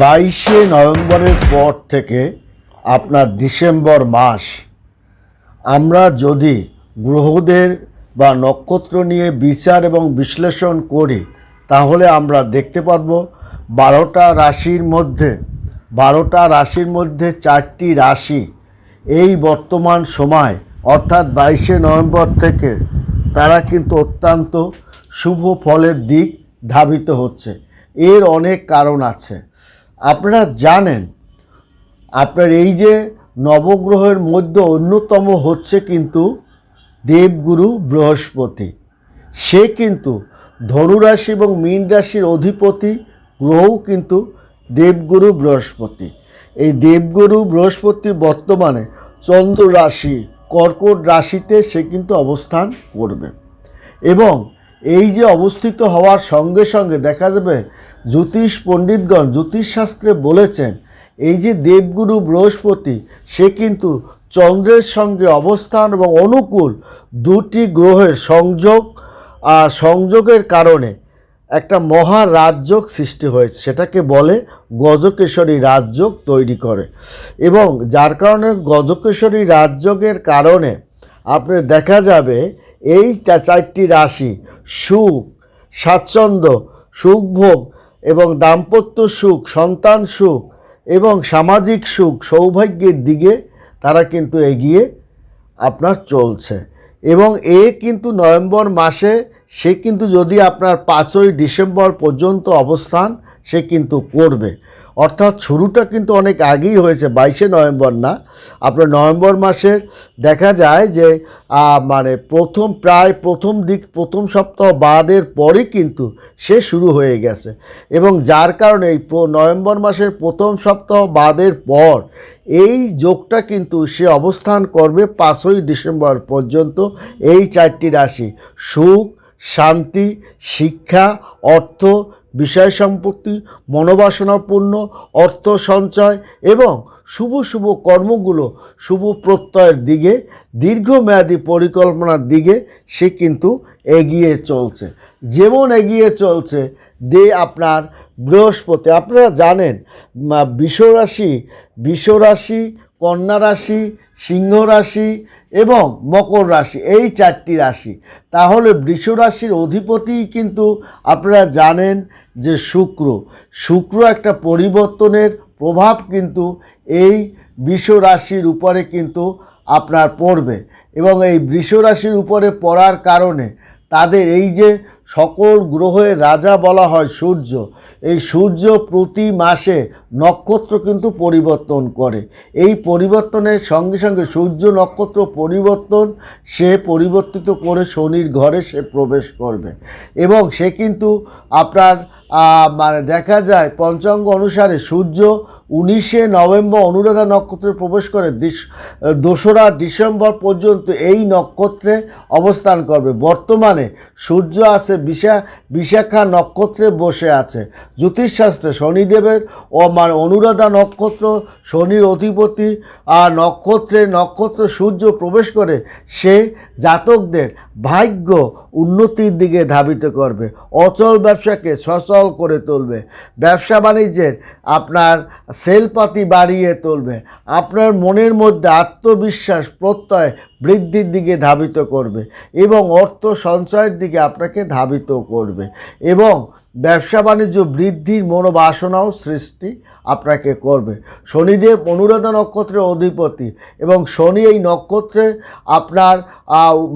বাইশে নভেম্বরের পর থেকে আপনার ডিসেম্বর মাস, আমরা যদি গ্রহদের বা নক্ষত্র নিয়ে বিচার এবং বিশ্লেষণ করি, তাহলে আমরা দেখতে পারব বারোটা রাশির মধ্যে, বারোটা রাশির মধ্যে চারটি রাশি এই বর্তমান সময়, অর্থাৎ বাইশে নভেম্বর থেকে তারা কিন্তু অত্যন্ত শুভ ফলের দিক ধাবিত হচ্ছে। এর অনেক কারণ আছে। আপনারা জানেন, আপনার এই যে নবগ্রহের মধ্যে অন্যতম হচ্ছে কিন্তু দেবগুরু বৃহস্পতি। সে কিন্তু ধনুরাশি এবং মীন রাশির অধিপতি গ্রহও কিন্তু দেবগুরু বৃহস্পতি। এই দেবগুরু বৃহস্পতি বর্তমানে চন্দ্র রাশি, কর্কট রাশিতে সে কিন্তু অবস্থান করবে। এবং এই যে অবস্থিত হওয়ার সঙ্গে সঙ্গে দেখা যাবে জ্যোতিষ পণ্ডিতগণ জ্যোতিষশাস্ত্রে বলেছেন, এই যে দেবগুরু বৃহস্পতি, সে কিন্তু চন্দ্রের সঙ্গে অবস্থান এবং অনুকূল দুটি গ্রহের সংযোগ আর সংযোগের কারণে একটা মহা রাজযোগ সৃষ্টি হয়েছে। সেটাকে বলে গজকেশরী রাজযোগ তৈরি করে। এবং যার কারণে গজকেশরী রাজযোগের কারণে আপনার দেখা যাবে এই চারটি রাশি, সুখ, স্বাচ্ছন্দ্য, সুখভোগ এবং দাম্পত্য সুখ, সন্তান সুখ এবং সামাজিক সুখ, সৌভাগ্যের দিকে তারা কিন্তু এগিয়ে আপনার চলছে। এবং এ কিন্তু নভেম্বর মাসে সে কিন্তু যদি আপনার পাঁচই ডিসেম্বর পর্যন্ত অবস্থান সে কিন্তু করবে। অর্থাৎ শুরুটা কিন্তু অনেক আগেই হয়েছে, বাইশে নভেম্বর না। আপনার নভেম্বর মাসের দেখা যায় যে মানে প্রথম, প্রায় প্রথম দিক, প্রথম সপ্তাহ বাদের পরে কিন্তু সে শুরু হয়ে গেছে। এবং যার কারণে এই নভেম্বর মাসের প্রথম সপ্তাহ বাদের পর এই যোগটা কিন্তু সে অবস্থান করবে পাঁচই ডিসেম্বর পর্যন্ত এই চারটি রাশি। সুখ, শান্তি, শিক্ষা, অর্থ বিষয় সম্পত্তি, মনোবাসনাপূর্ণ, অর্থ সঞ্চয় এবং শুভ শুভ কর্মগুলো, শুভ প্রত্যয়ের দিকে, দীর্ঘমেয়াদী পরিকল্পনার দিকে সে কিন্তু এগিয়ে চলছে। যেমন এগিয়ে চলছে দে আপনার বৃহস্পতি। আপনারা জানেন বিশ্বরাশি বিশ্বরাশি কন্যা রাশি, সিংহ রাশি এবং মকর রাশি, এই চারটি রাশি। তাহলে বৃষ রাশির অধিপতি কিন্তু আপনারা জানেন যে শুক্র। শুক্র একটা পরিবর্তনের প্রভাব কিন্তু এই বৃষ রাশির উপরে কিন্তু আপনার পড়বে এবং এই বৃষ রাশির উপরে পড়ার কারণে তাদের এই যে সকল গ্রহের রাজা বলা হয় সূর্য। এই সূর্য প্রতি মাসে নক্ষত্র কিন্তু পরিবর্তন করে। এই পরিবর্তনের সঙ্গে সঙ্গে সূর্য নক্ষত্র পরিবর্তন, সে পরিবর্তিত করে শনির ঘরে সে প্রবেশ করবে। এবং সে কিন্তু আপনার মানে দেখা যায় পঞ্চাঙ্গ অনুসারে সূর্য উনিশে নভেম্বর অনুরাধা নক্ষত্রে প্রবেশ করে দোসরা ডিসেম্বর পর্যন্ত এই নক্ষত্রে অবস্থান করবে। বর্তমানে সূর্য আছে বিশা বিশাখা নক্ষত্রে বসে আছে। জ্যোতিষশাস্ত্রে শনিদেবের ও মানে অনুরাধা নক্ষত্র শনির অধিপতি, আর নক্ষত্রে নক্ষত্র সূর্য প্রবেশ করে সে জাতকদের ভাগ্য উন্নতির দিকে ধাবিত করবে। অচল ব্যবসাকে সচল করে তুলবে। ব্যবসা বাণিজ্যের আপনার সেলপাতি বাড়িয়ে তুলবে। আপনার মনের মধ্যে আত্মবিশ্বাস প্রত্যয় বৃদ্ধির দিকে ধাবিত করবে এবং অর্থ সঞ্চয়ের দিকে আপনাকে ধাবিত করবে এবং ব্যবসা বাণিজ্য বৃদ্ধির মনোবাসনাও সৃষ্টি আপনাকে করবে। শনিদেব অনুরাধা নক্ষত্রের অধিপতি এবং শনি এই নক্ষত্রে আপনার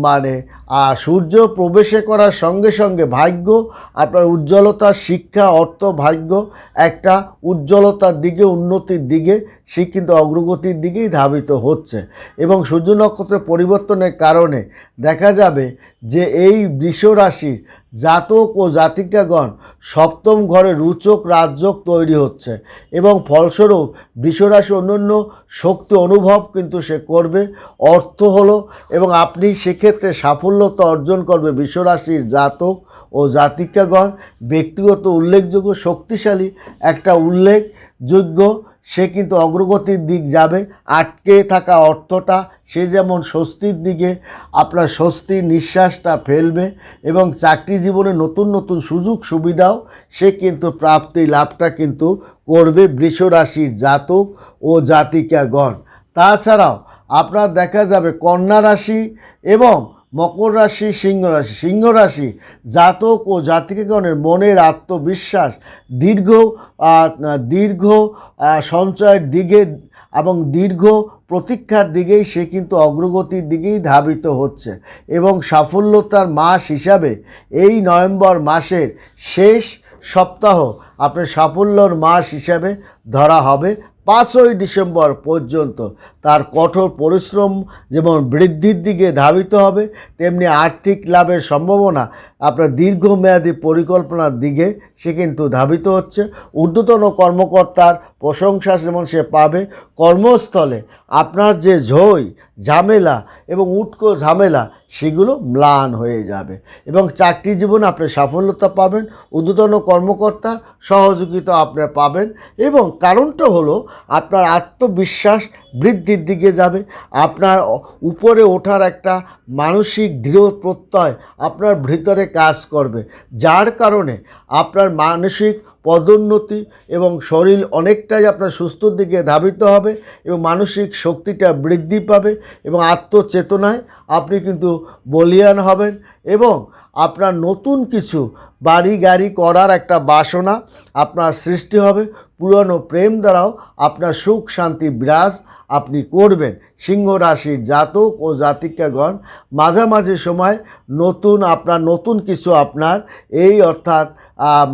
মানে আহ, সূর্য প্রবেশে করার সঙ্গে সঙ্গে ভাগ্য আপনার উজ্জ্বলতা শিক্ষা অর্থ ভাগ্য একটা উজ্জ্বলতার দিকে উন্নতির দিকে সে কিন্তু অগ্রগতির দিকেই ধাবিত হচ্ছে। এবং সূর্য নক্ষত্রের পরিবর্তনের কারণে দেখা যাবে যে এই বৃষ রাশির জাতক ও জাতিকাগণ সপ্তম ঘরে রুচক রাজযোগ তৈরি হচ্ছে এবং ফলস্বরূপ বৃষরাশি অন্যান্য শক্তি অনুভব কিন্তু সে করবে। অর্থ হলো এবং আপনি সেক্ষেত্রে সাফল্যতা অর্জন করবে বিশ্বরাশির জাতক ও জাতিকাগণ। ব্যক্তিগত উল্লেখযোগ্য শক্তিশালী একটা উল্লেখযোগ্য, সে কিন্তু অগ্রগতির দিক যাবে। আটকে থাকা অর্থটা, সে যেমন স্বস্তির দিকে, আপনার স্বস্তির নিঃশ্বাসটা ফেলবে এবং চাকরি জীবনে নতুন নতুন সুযোগ সুবিধাও সে কিন্তু প্রাপ্তি লাভটা কিন্তু করবে বৃষরাশির জাতক ও জাতিকাগণ। তাছাড়াও আপনার দেখা যাবে কন্যা রাশি এবং মকর রাশি, সিংহ রাশি। সিংহ রাশি, জাতক ও জাতিকাগণের মনের আত্মবিশ্বাস দীর্ঘ দীর্ঘ সঞ্চয়ের দিকে এবং দীর্ঘ প্রতীক্ষার দিকেই সে কিন্তু অগ্রগতির দিকেই ধাবিত হচ্ছে এবং সাফল্যতার মাস হিসাবে এই নভেম্বর মাসের শেষ সপ্তাহ আপনার সাফল্যর মাস হিসাবে ধরা হবে। পাঁচই ডিসেম্বর পর্যন্ত তার কঠোর পরিশ্রম যেমন বৃদ্ধির দিকে ধাবিত হবে, তেমনি আর্থিক লাভের সম্ভাবনা আপনার দীর্ঘমেয়াদী পরিকল্পনার দিকে সে কিন্তু ধাবিত হচ্ছে। ঊর্ধ্বতন কর্মকর্তার প্রশংসা যেমন সে পাবে, কর্মস্থলে আপনার যে ঝই, ঝামেলা এবং উটকো ঝামেলা, সেগুলো ম্লান হয়ে যাবে এবং চাকরি জীবনে আপনি সাফল্যতা পাবেন, ঊর্ধ্বতন কর্মকর্তার সহযোগিতা আপনি পাবেন এবং কারণটা হলো আপনার আত্মবিশ্বাস বৃদ্ধির দিকে যাবে, আপনার উপরে ওঠার একটা মানসিক দৃঢ় প্রত্যয় আপনার ভিতরে কাজ করবে, যার কারণে আপনার মানসিক পদোন্নতি এবং শরীর অনেকটাই আপনার সুস্থর দিকে ধাবিত হবে এবং মানসিক শক্তিটা বৃদ্ধি পাবে এবং আত্মচেতনায় আপনি কিন্তু বলিয়ান হবেন এবং আপনার নতুন কিছু বাড়ি গাড়ি করার একটা বাসনা আপনার সৃষ্টি হবে, পুরনো প্রেম দ্বারাও আপনার সুখ, শান্তি, বিরাজ আপনি করবেন। সিংহ রাশির জাতক ও জাতিকাগণ, মাঝামাঝি সময় নতুন, আপনার নতুন কিছু আপনার এই অর্থাৎ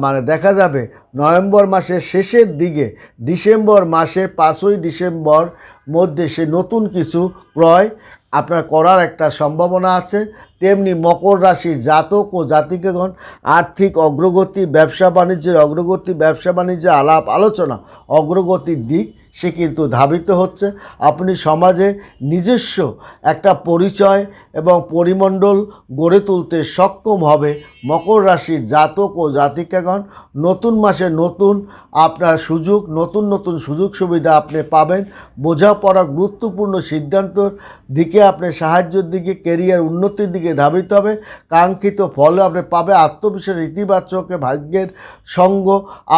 মানে দেখা যাবে নভেম্বর মাসের শেষের দিকে, ডিসেম্বর মাসে পাঁচই ডিসেম্বর মধ্যে সে নতুন কিছু ক্রয় আপনার করার একটা সম্ভাবনা আছে। তেমনি মকর রাশি জাতক ও জাতিকেগণ আর্থিক অগ্রগতি, ব্যবসা বাণিজ্যের অগ্রগতি, ব্যবসা বাণিজ্যে আলাপ আলোচনা অগ্রগতির দিক সে কিন্তু ধাবিত হচ্ছে। আপনি সমাজে নিজস্ব একটা পরিচয় এবং পরিমণ্ডল গড়ে তুলতে সক্ষম হবে মকর রাশির জাতক ও জাতিকাগণ, নতুন মাসে নতুন আপনার সুযোগ, নতুন নতুন সুযোগ সুবিধা আপনি পাবেন। বোঝাপড়া গুরুত্বপূর্ণ সিদ্ধান্তর দিকে আপনি সাহায্যের দিকে কেরিয়ার উন্নতির দিকে ধাবিত হবে। কাঙ্ক্ষিত ফল আপনি পাবে। আত্মবিশ্বাস ইতিবাচক ভাগ্যের সঙ্গ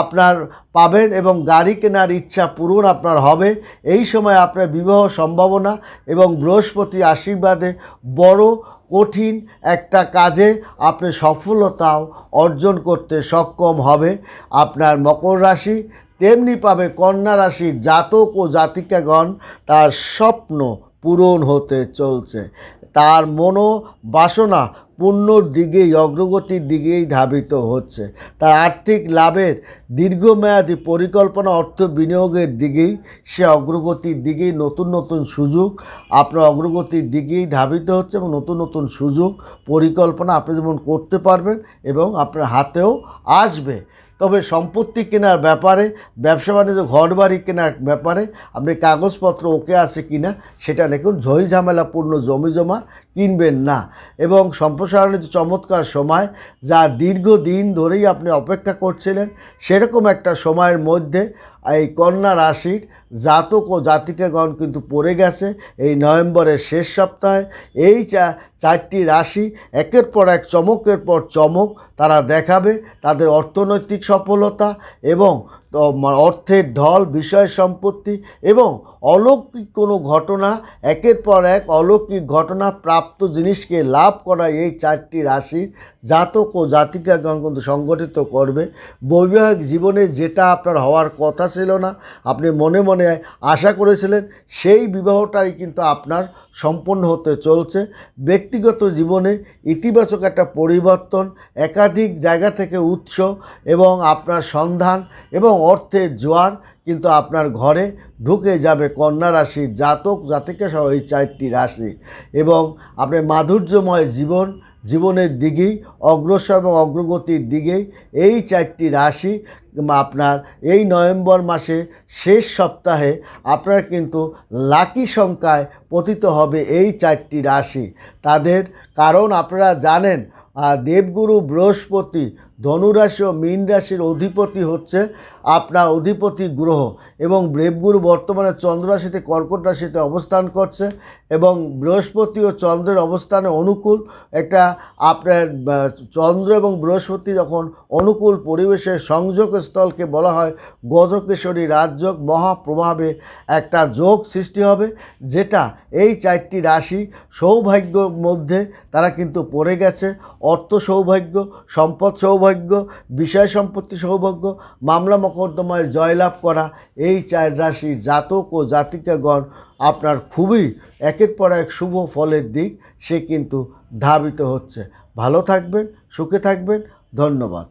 আপনার পাবেন এবং গাড়ি কেনার ইচ্ছা পূরণ আপনার হবে। এই সময় আপনার বিবাহ সম্ভাবনা এবং বৃহস্পতি আশীর্বাদে বড় কঠিন একটা কাজে আপনি সফলতাও অর্জন করতে সক্ষম হবে। আপনার মকর রাশি তেমনি পাবে কন্যা রাশির জাতক ও জাতিকাগণ তার স্বপ্ন পূরণ হতে চলছে। তার মনো বাসনা পূর্ণর দিকেই, অগ্রগতির দিকেই ধাবিত হচ্ছে। তার আর্থিক লাভের দীর্ঘমেয়াদী পরিকল্পনা, অর্থ বিনিয়োগের দিকেই সে অগ্রগতির দিকেই নতুন নতুন সুযোগ, আপনার অগ্রগতির দিকেই ধাবিত হচ্ছে এবং নতুন নতুন সুযোগ, পরিকল্পনা আপনি যেমন করতে পারবেন এবং আপনার হাতেও আসবে। তবে সম্পত্তি কেনার ব্যাপারে, ব্যবসা বাণিজ্য ঘর বাড়ি কেনার ব্যাপারে আপনি কাগজপত্র ওকে আছে কিনা, সেটা দেখুন। ঝই ঝামেলাপূর্ণ জমি জমা কিনবেন না। এবং সম্প্রসারণের যে চমৎকার সময়, যা দীর্ঘদিন ধরেই আপনি অপেক্ষা করছিলেন, সেরকম একটা সময়ের মধ্যে এই কন্যা রাশির জাতক ও জাতিকাগণ কিন্তু পড়ে গেছে এই নভেম্বরের শেষ সপ্তাহে। এই চা, চারটি রাশি একের পর এক চমকের পর চমক তারা দেখাবে, তাদের অর্থনৈতিক সফলতা এবং অর্থের ঢল, বিষয় সম্পত্তি এবং অলৌকিক কোনো ঘটনা, একের পর এক অলৌকিক ঘটনা প্রাপ্ত জিনিসকে লাভ করা এই চারটি রাশির জাতক ও জাতিকাগণ কিন্তু সংগঠিত করবে। বৈবাহিক জীবনে যেটা আপনার হওয়ার কথা ছিল না, আপনি মনে মনে আশা করেছিলেন, সেই বিবাহটাই কিন্তু আপনার সম্পন্ন হতে চলছে। ব্যক্তিগত জীবনে ইতিবাচক একটা পরিবর্তন, একাধিক জায়গা থেকে উৎস এবং আপনার সন্ধান এবং অর্থের জোয়ার কিন্তু আপনার ঘরে ঢুকে যাবে কন্যা রাশির জাতক, জাতিকা সহ এই চারটি রাশি। এবং আপনার মাধুর্যময় জীবন জীবনের দিকেই, অগ্রসর এবং অগ্রগতির দিকেই এই চারটি রাশি আপনার এই নভেম্বর মাসে শেষ সপ্তাহে আপনার কিন্তু লাকি সংখ্যায় পতিত হবে এই চারটি রাশি। তাদের কারণ আপনারা জানেন দেবগুরু বৃহস্পতি ধনুরাশি ও মীন রাশির অধিপতি হচ্ছে আপনার অধিপতি গ্রহ এবং দেবগুরু বর্তমানে চন্দ্র রাশিতে, কর্কট রাশিতে অবস্থান করছে এবং বৃহস্পতি ও চন্দ্রের অবস্থানে অনুকূল। একটা আপনার চন্দ্র এবং বৃহস্পতি যখন অনুকূল পরিবেশের সংযোগ স্থলকে বলা হয়, গজকেশরী রাজযোগ মহাপ্রভাবে একটা যোগ সৃষ্টি হবে, যেটা এই চারটি রাশি সৌভাগ্যর মধ্যে তারা কিন্তু পড়ে গেছে। অর্থ সৌভাগ্য, সম্পদ সৌভাগ্য, বিষয় সম্পত্তি সৌভাগ্য, মামলা মকদ্দমায় জয়লাভ করা, এই চার রাশি জাতক ও জাতিকাগণ আপনার খুবই একের পর এক শুভ ফলের দিক, সে কিন্তু ধাবিত হচ্ছে। ভালো থাকবেন, সুখে থাকবেন, ধন্যবাদ।